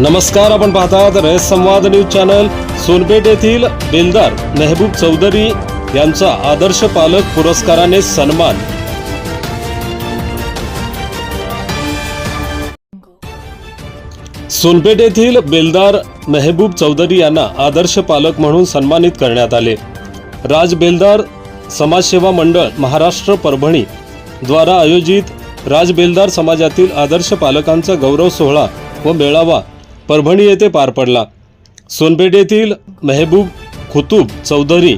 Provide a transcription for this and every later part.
नमस्कार आपण पाहतात रयत संवाद न्यूज चॅनल. सोनपेठ येथील बेलदार मेहबूब चौधरी यांचा आदर्श पालक पुरस्काराने सन्मान. सोनपेठ येथील बेलदार मेहबूब चौधरी यांना आदर्श पालक म्हणून सन्मानित करण्यात आले. राज बेलदार समाजसेवा मंडळ महाराष्ट्र परभणी द्वारा आयोजित राज बेलदार समाजातील आदर्श पालकांचा गौरव सोहळा व मेळावा परभणी येथे पार पडला. सोनपेठ येथील मेहबूब खुतूब चौधरी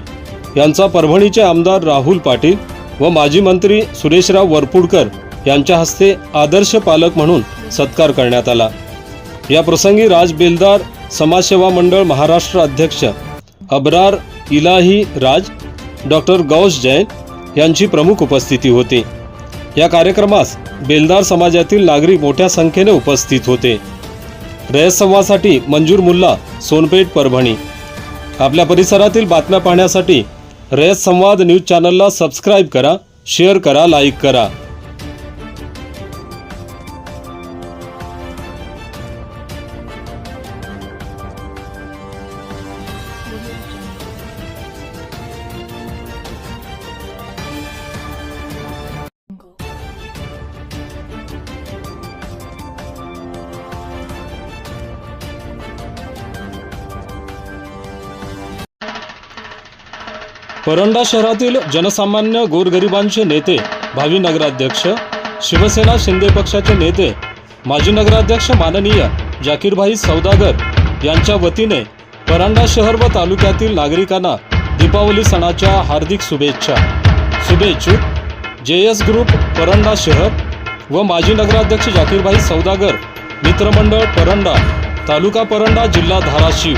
यांचा परभणीचे आमदार राहुल पाटील व माजी मंत्री सुरेशराव वरपुडकर यांच्या हस्ते आदर्श पालक म्हणून सत्कार करण्यात आला. या प्रसंगी राज बेलदार समाजसेवा मंडळ महाराष्ट्र अध्यक्ष अब्रार इलाही राज डॉक्टर गौस जैन यांची प्रमुख उपस्थिती होती. या कार्यक्रमास बेलदार समाजातील नागरिक मोठ्या संख्येने उपस्थित होते. रयसंवासाठी मंजूर मुल्ला सोनपेठ परभणी. आपल्या परिसरातील बातम्या पाहण्यासाठी रयत संवाद न्यूज चॅनलला सबस्क्राईब करा शेअर करा लाईक करा. परंडा शहरातील जनसामान्य गोरगरिबांचे नेते भावी नगराध्यक्ष शिवसेना शिंदे पक्षाचे नेते माजी नगराध्यक्ष माननीय जाकीरभाई सौदागर यांच्या वतीने परंडा शहर व तालुक्यातील नागरिकांना दीपावली सणाच्या हार्दिक शुभेच्छा. शुभेच्छुक जे एस ग्रुप परंडा शहर व माजी नगराध्यक्ष जाकीरभाई सौदागर मित्रमंडळ परंडा तालुका परंडा जिल्हा धाराशिव.